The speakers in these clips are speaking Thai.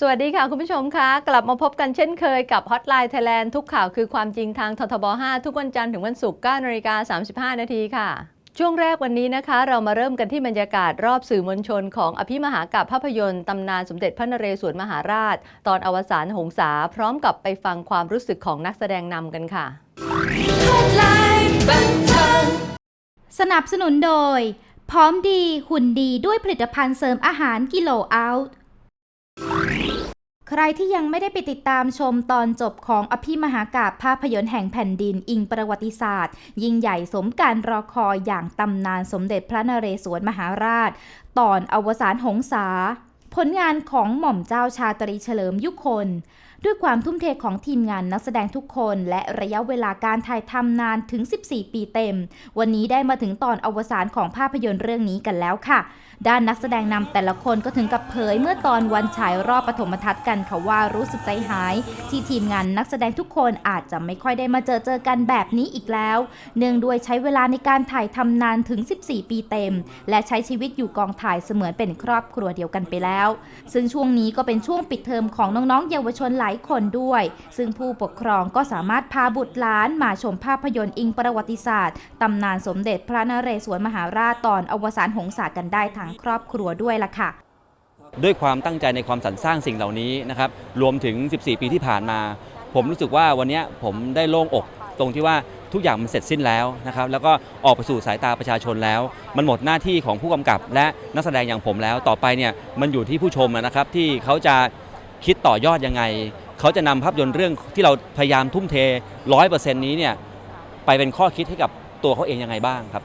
สวัสดีค่ะ คุณผู้ชมคะกลับมาพบกันเช่นเคยกับ Hotline Thailand ทุกข่าวคือความจริงทางททบ 5 ทุกวันจันทร์ถึงวันศุกร์9นาฬิกา35 นาทีค่ะ ช่วงแรกวันนี้นะคะ เรามาเริ่มกันที่บรรยากาศรอบสื่อมวลชนของอภิมหากาพย์ภาพยนตร์ตำนานสมเด็จพระนเรศวรมหาราช ตอนอวสานหงษาพร้อมกับไปฟังความรู้สึกของนักแสดงนำกันค่ะ Hotline บันเทิงสนับสนุนโดย พร้อมดีหุ่นดีด้วยผลิตภัณฑ์เสริมอาหารกิโลอัล ใครที่ยังไม่ได้ไปติดตามชมตอนจบของอภิมหากาพภาพยนตร์แห่งแผ่นดินอิงประวัติศาสตร์ ยิ่งใหญ่สมการรอคอยอย่างตำนานสมเด็จพระนเรศวรมหาราช ตอนอวสานหงษา ผลงานของหม่อมเจ้าชาตรีเฉลิมยุคน ด้วยความทุ่มเทของทีมงานนักแสดงทุกคน และระยะเวลาการถ่ายทำนานถึง 14 ปีเต็ม วันนี้ได้มาถึงตอนอวสานของภาพยนตร์เรื่องนี้กันแล้วค่ะ ด้านนักแสดงนำแต่ละคนก็ถึงกับเผยเมื่อตอนวันฉายรอบปฐมทัศน์กันค่ะว่ารู้สึกใจหาย ที่ทีมงานนักแสดงทุกคนอาจจะไม่ค่อยได้มาเจอเจอกันแบบนี้อีกแล้ว เนื่องด้วยใช้เวลาในการถ่ายทำนานถึง 14 ปีเต็ม และใช้ชีวิตอยู่กองถ่ายเสมือนเป็นครอบครัวเดียวกันไปแล้ว ซึ่งช่วงนี้ก็เป็นช่วงปิดเทอมของน้องๆ เยาวชนหลายคนด้วย ซึ่งผู้ปกครองก็สามารถพาบุตรหลานมาชมภาพยนตร์อิงประวัติศาสตร์ตำนานสมเด็จพระนเรศวรมหาราชตอนอวสานหงษากันได้ทางครอบครัวด้วยล่ะค่ะด้วยความตั้งใจในความสรรสร้างสิ่งเหล่านี้นะครับรวมถึง 14 ปีที่ผ่านมา ผมรู้สึกว่าวันนี้ผมได้โล่งอกตรงที่ว่าทุกอย่างมันเสร็จสิ้นแล้วนะครับแล้วก็ออกไปสู่สายตาประชาชนแล้ว มันหมดหน้าที่ของผู้กำกับ และนักแสดงอย่างผมแล้ว ต่อไปเนี่ยมันอยู่ที่ผู้ชมนะครับที่เขาจะ คิดต่อยอดยังไง เขาจะนำภาพยนตร์เรื่องที่เราพยายามทุ่มเทร้อยเปอร์เซ็นต์นี้เนี่ยไปเป็นข้อคิดให้กับตัวเขาเองยังไงบ้างครับ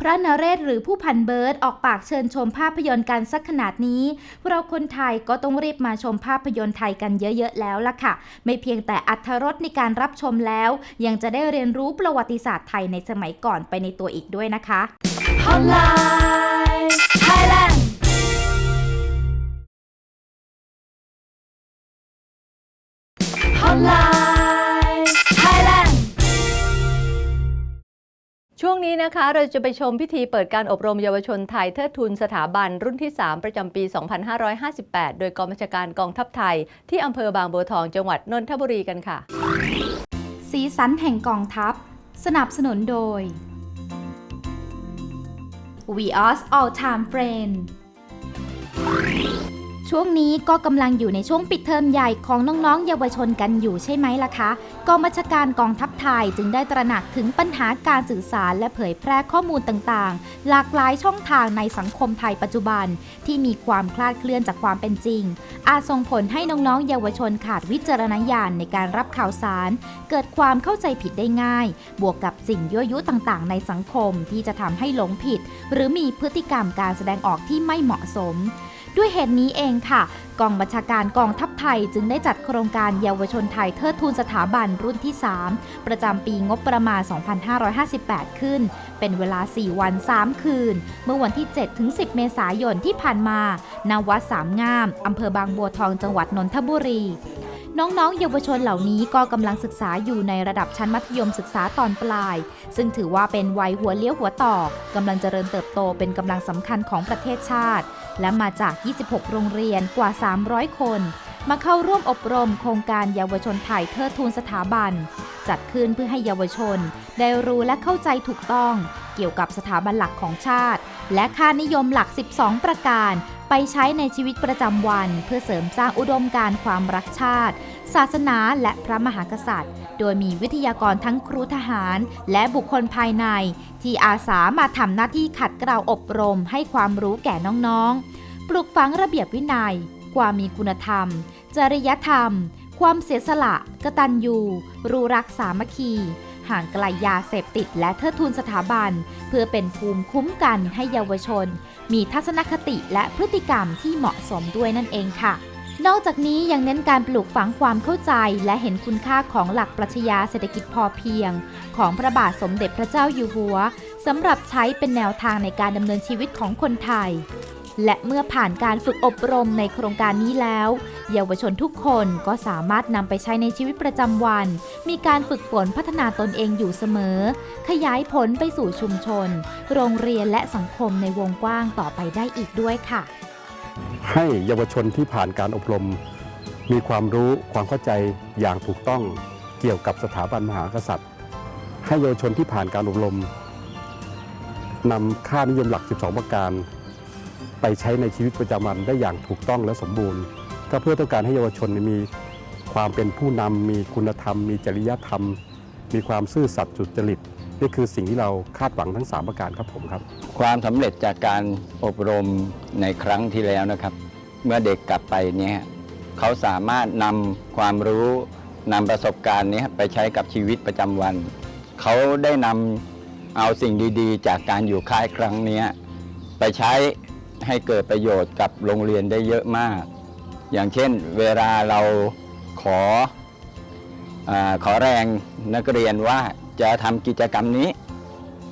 พระนเรศหรือผู้พันเบิร์ดออกปากเชิญชมภาพยนตร์กันสักขนาดนี้ เราคนไทยก็ต้องรีบมาชมภาพยนตร์ไทยกันเยอะๆแล้วล่ะค่ะ ไม่เพียงแต่อัธรสในการรับชมแล้ว ยังจะได้เรียนรู้ประวัติศาสตร์ไทยในสมัยก่อนไปในตัวอีกด้วยนะคะ Hotline ช่วงนี้นะคะเราจะไปชมพิธีเปิดการอบรมเยาวชนไทยเทิดทุนสถาบันรุ่นที่ 3 ประจำปี 2558 โดยกองบัญชาการกองทัพไทย ที่อำเภอบางบัวทองจังหวัดนนทบุรีกันค่ะ สีสันแห่งกองทัพ สนับสนุนโดย We Us All Time Friend ช่วงนี้ก็กำลังอยู่ในช่วงปิดเทอมใหญ่ของน้องๆ เยาวชนกันอยู่ใช่ไหมล่ะคะกองบัญชาการกองทัพไทยจึงได้ตระหนักถึงปัญหาการสื่อสารและเผยแพร่ข้อมูลต่างๆ หลากหลายช่องทางในสังคมไทยปัจจุบัน ที่มีความคลาดเคลื่อนจากความเป็นจริง อาจส่งผลให้น้องๆ เยาวชนขาดวิจารณญาณในการรับข่าวสาร เกิดความเข้าใจผิดได้ง่าย บวกกับสิ่งยั่วยุต่างๆ ในสังคมที่จะทำให้หลงผิด หรือมีพฤติกรรมการแสดงออกที่ไม่เหมาะสม ด้วยเหตุนี้เองค่ะ กองบัญชาการกองทัพไทยจึงได้จัดโครงการเยาวชนไทยเทิดทูนสถาบันรุ่นที่ 3 ประจำปีงบประมาณ 2558 ขึ้น เป็นเวลา 4 วัน 3 คืน เมื่อวันที่ 7-10 เมษายนที่ผ่านมาณวัดสามงามอำเภอบางบัวทองจังหวัดนนทบุรีน้องๆ เยาวชนเหล่านี้ก็กำลังศึกษาอยู่ในระดับชั้นมัธยมศึกษาตอนปลาย ซึ่งถือว่าเป็นวัยหัวเลี้ยวหัวต่อกำลังเจริญเติบโตเป็นกำลังสำคัญของประเทศชาติ และมาจาก 26 โรงเรียนกว่า 300 คน มาเข้าร่วมอบรมโครงการเยาวชนไทยเทิดทูนสถาบัน จัดขึ้นเพื่อให้เยาวชน ได้รู้และเข้าใจถูกต้อง เกี่ยวกับสถาบันหลักของชาติ และค่านิยมหลัก 12 ประการ ไปใช้ในชีวิตประจำวัน เพื่อเสริมสร้างอุดมการณ์ความรักชาติ ศาสนาและพระมหากษัตริย์ โดยมีวิทยากรทั้งครูทหาร และบุคคลภายใน ที่อาสามาทำหน้าที่ขัดเกลาอบรมให้ความรู้แก่น้องๆ ปลูกฝังระเบียบวินัย ความมีคุณธรรม จริยธรรม ความเสียสละ กตัญญู รู้รักสามัคคี ห่างไกลยาเสพติดและเทิดทูนสถาบัน เพื่อเป็นภูมิคุ้มกันให้เยาวชน มีทัศนคติและพฤติกรรมที่เหมาะสมด้วยนั่นเองค่ะนอกจากนี้ยังเน้นการปลูกฝังความเข้าใจ และเห็นคุณค่าของหลักปรัชญาเศรษฐกิจพอเพียง ของพระบาทสมเด็จพระเจ้าอยู่หัวสำหรับใช้เป็นแนวทางในการดำเนินชีวิตของคนไทย และเมื่อผ่านการฝึกอบรมในโครงการนี้แล้ว เยาวชนทุกคนก็สามารถนำไปใช้ในชีวิตประจำวัน มีการฝึกฝนพัฒนาตนเองอยู่เสมอ ขยายผลไปสู่ชุมชน โรงเรียนและสังคมในวงกว้างต่อไปได้อีกด้วยค่ะ ให้เยาวชนที่ผ่านการอบรม มีความรู้ความเข้าใจอย่างถูกต้องเกี่ยวกับสถาบันมหากษัตริย์ ให้เยาวชนที่ผ่านการอบรมนำค่านิยมหลัก 12 ประการ ไปใช้ในชีวิตประจำวันได้อย่างถูกต้องและสมบูรณ์ ก็เพื่อต้องการให้เยาวชนมี ความเป็นผู้นำมีคุณธรรม มีจริยธรรม มีความซื่อสัตย์สุจริตนี่คือสิ่งที่เราคาดหวังทั้ง 3 ประการครับผมครับ ความสำเร็จจากการอบรมในครั้งที่แล้วนะครับ เมื่อเด็กกลับไปเนี่ยเขาสามารถนำความรู้นำประสบการณ์เนี้ไปใช้กับชีวิตประจำวัน เขาได้นำเอาสิ่งดีๆ จากการอยู่ค่ายครั้งเนี้ยไปใช้ให้เกิดประโยชน์กับโรงเรียนได้เยอะมาก อย่างเช่น เวลาเรา ขออขอแรงนักเรียนว่าจะทำกิจกรรมนี้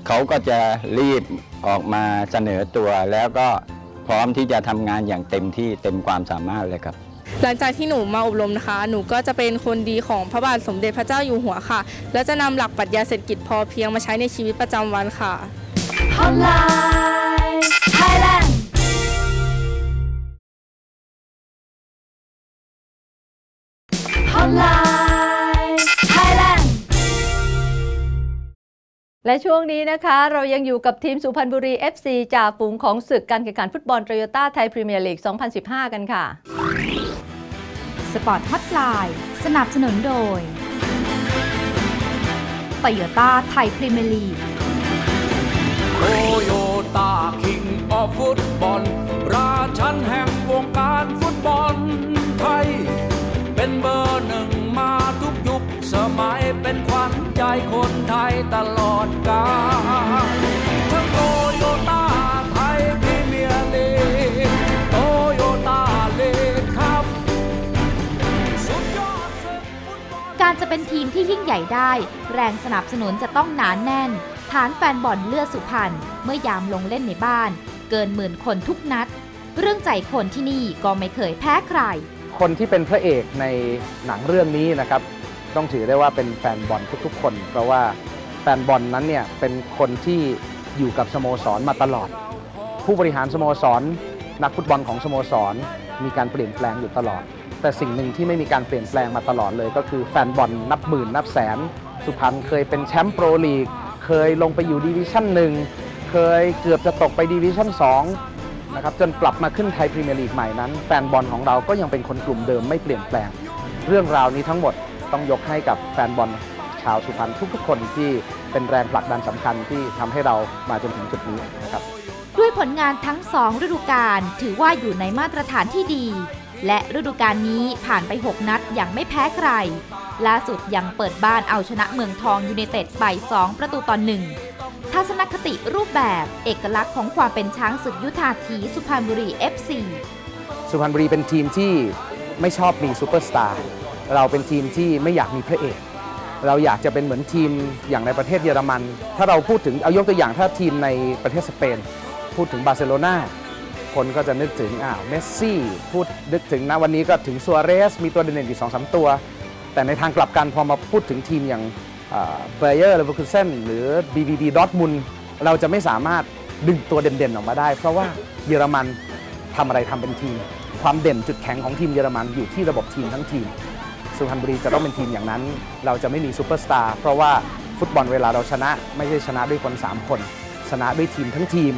เขาก็จะรีบออกมาเสนอตัว แล้วก็พร้อมที่จะทำงานอย่างเต็มที่เต็มความสามารถเลยครับหลังจากที่หนูมาอบรมนะคะ หนูก็จะเป็นคนดีของพระบาทสมเด็จพระเจ้าอยู่หัวค่ะ และจะนำหลักปรัชญาเศรษฐกิจพอเพียงมาใช้ในชีวิตประจำวันค่ะ อตไลน์ Thailand และช่วงนี้นะคะ เรายังอยู่กับทีมสุพรรณบุรี FC จ่าฝูงของศึกการแข่งขันฟุตบอลโตโยต้าไทยพรีเมียร์ลีก 2015 กันค่ะ สปอร์ตฮอตไลน์สนับสนุนโดยโตโยต้าไทยพรีเมียร์ลีก โตโยต้าคิงออฟฟุตบอล ราชันแห่งวงการฟุตบอลไทย สมัยเป็นขวัญใจคนไทยตลอดกาลทั้งโตโยต้าไทยพรีเมียร์ลีกโตโยต้าลีกครับสุดยอดศึกฟุตบอลการจะเป็นทีมที่ยิ่งใหญ่ได้ แรงสนับสนุนจะต้องหนานแน่น ฐานแฟนบอลเลือดสุพรรณเมื่อยามลงเล่นในบ้าน เกินหมื่นคนทุกนัด เรื่องใจคนที่นี่ก็ไม่เคยแพ้ใคร คนที่เป็นพระเอกในหนังเรื่องนี้นะครับ ต้องถือได้ว่าเป็นแฟนบอลทุกๆ คน เพราะว่าแฟนบอลนั้นเนี่ยเป็นคนที่อยู่กับสโมสรมาตลอด ผู้บริหารสโมสร นักฟุตบอลของสโมสร มีการเปลี่ยนแปลงอยู่ตลอด แต่สิ่งหนึ่งที่ไม่มีการเปลี่ยนแปลงมาตลอดเลย ก็คือแฟนบอลนับหมื่นนับแสน สุพรรณเคยเป็นแชมป์โปรลีก เคยลงไปอยู่ดีวิชั่นหนึ่งเคยเกือบจะตกไปดีวิชั่น2นะครับจนกลับมาขึ้นไทยพรีเมียร์ลีกใหม่นั้น แฟนบอลของเราก็ยังเป็นคนกลุ่มเดิมไม่เปลี่ยนแปลง เรื่องราวนี้ทั้งหมด ต้องยกให้กับแฟนบอลชาวสุพรรณทุกๆ คนที่เป็นแรงผลักดันสำคัญที่ทำให้เรามาจนถึงจุดนี้นะครับด้วยผลงานทั้ง2ฤดูกาลถือว่าอยู่ในมาตรฐานที่ดี และฤดูกาลนี้ผ่านไป 6 นัดอย่างไม่แพ้ใคร ล่าสุดยังเปิดบ้านเอาชนะเมืองทองยูไนเต็ดไป 2 ประตูต่อหนึ่งทัศนคติรูปแบบเอกลักษณ์ของความเป็นช้างศึกยุทธาถีสุพรรณบุรี FC สุพรรณบุรีเป็นทีมที่ไม่ชอบมีซูเปอร์สตาร์ เราเป็นทีมที่ไม่อยากมีพระเอก เราอยากจะเป็นเหมือนทีมอย่างในประเทศเยอรมัน ถ้าเราพูดถึงเอายกตัวอย่างถ้าทีมในประเทศสเปน พูดถึงบาร์เซโลนาคนก็จะนึกถึงอ้าวเมสซี่พูดนึกถึงนะวันนี้ก็ถึงซัวเรสมีตัวเด่นๆอยู่สองสามตัว แต่ในทางกลับกันพอมาพูดถึงทีมอย่างเบเยอร์เลเวอร์คูเซนหรือ BVB ดอทมุนเราจะไม่สามารถดึงตัวเด่นๆออกมาได้ เพราะว่าเยอรมันทำอะไรทำเป็นทีม ความเด่นจุดแข็งของทีมเยอรมันอยู่ที่ระบบทีมทั้งทีม สุพรรณบุรีจะต้องเป็นทีมอย่างนั้น เราจะไม่มีซูเปอร์สตาร์เพราะว่าฟุตบอลเวลาเราชนะไม่ใช่ชนะด้วยคน 3 คน ชนะด้วยทีมทั้งทีม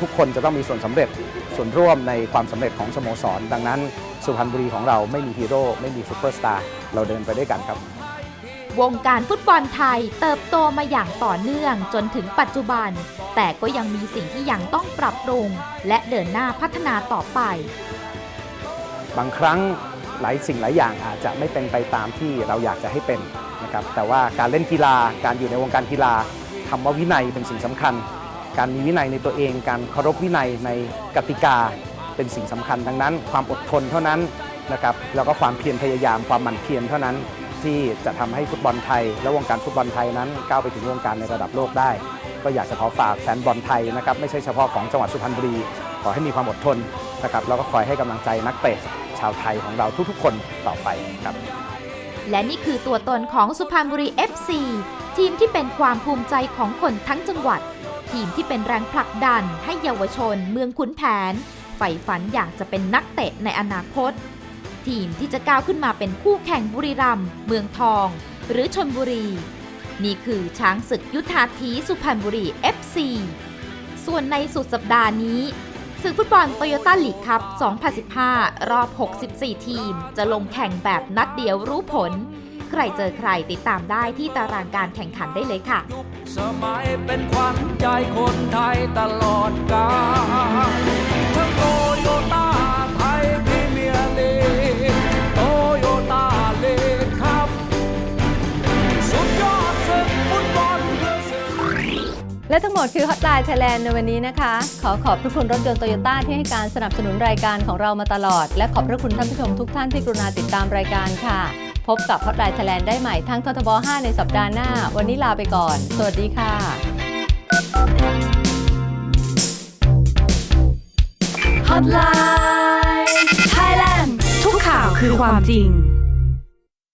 ททุกคนจะต้องมีส่วนสำเร็จส่วนร่วมในความสำเร็จของสโมสร ดังนั้นสุพรรณบุรีของเราไม่มีฮีโร่ไม่มีซูเปอร์สตาร์เราเดินไปด้วยกันครับ วงการฟุตบอลไทยเติบโตมาอย่างต่อเนื่องจนถึงปัจจุบัน แต่ก็ยังมีสิ่งที่ยังต้องปรับปรุง และเดินหน้าพัฒนาต่อไป บางครั้ง หลายสิ่งหลายอย่างอาจจะไม่เป็นไปตามที่เราอยากจะให้เป็นนะครับแต่ว่าการเล่นกีฬาการอยู่ในวงการกีฬาคำว่าวินัยเป็นสิ่งสำคัญ การมีวินัยในตัวเอง การเคารพวินัยในกติกาเป็นสิ่งสำคัญ ดังนั้น ความอดทนเท่านั้นนะครับแล้วก็ความเพียรพยายามความหมั่นเพียรเท่านั้นที่จะทำให้ฟุตบอลไทย และวงการฟุตบอลไทยนั้นก้าวไปถึงวงการในระดับโลกได้ ก็อยากจะขอฝากแฟนบอลไทยนะครับไม่ใช่เฉพาะของจังหวัดสุพรรณบุรีขอให้มีความอดทนนะครับแล้วก็คอยให้กำลังใจนักเตะ ชาวไทยของเราทุกๆ คนต่อไปครับ และนี่คือตัวตนของสุพรรณบุรี FC ทีมที่เป็นความภูมิใจของคนทั้งจังหวัด ทีมที่เป็นแรงผลักดันให้เยาวชน เมืองขุนแผนใฝ่ฝันอยากจะเป็นนักเตะในอนาคต ทีมที่จะก้าวขึ้นมาเป็นคู่แข่งบุรีรัมย์เมืองทอง หรือชนบุรี นี่คือช้างศึกยุทธาธีสุพรรณบุรี FC ส่วนในสุดสัปดาห์นี้ ศึกฟุตบอลโตโยต้าลีกคัพ 2015 รอบ 64 ทีม จะลงแข่งแบบนัดเดียวรู้ผล ใครเจอใครติดตามได้ที่ตารางการแข่งขันได้เลยค่ะ ยุคสมัยเป็นขวัญใจคนไทยตลอดกาลทั้งโตโยต้า และทั้งหมดคือ Hotline Thailand ในวันนี้นะคะ ขอขอบพระคุณรถยนต์โตโยต้าที่ให้การสนับสนุนรายการของเรามาตลอด และขอบพระคุณท่านผู้ชมทุกท่านที่กรุณาติดตามรายการค่ะ พบกับ Hotline Thailand ได้ใหม่ทั้งททบ 5 ในสัปดาห์หน้า วันนี้ลาไปก่อน สวัสดีค่ะ Hotline Thailand ทุกข่าวคือความจริง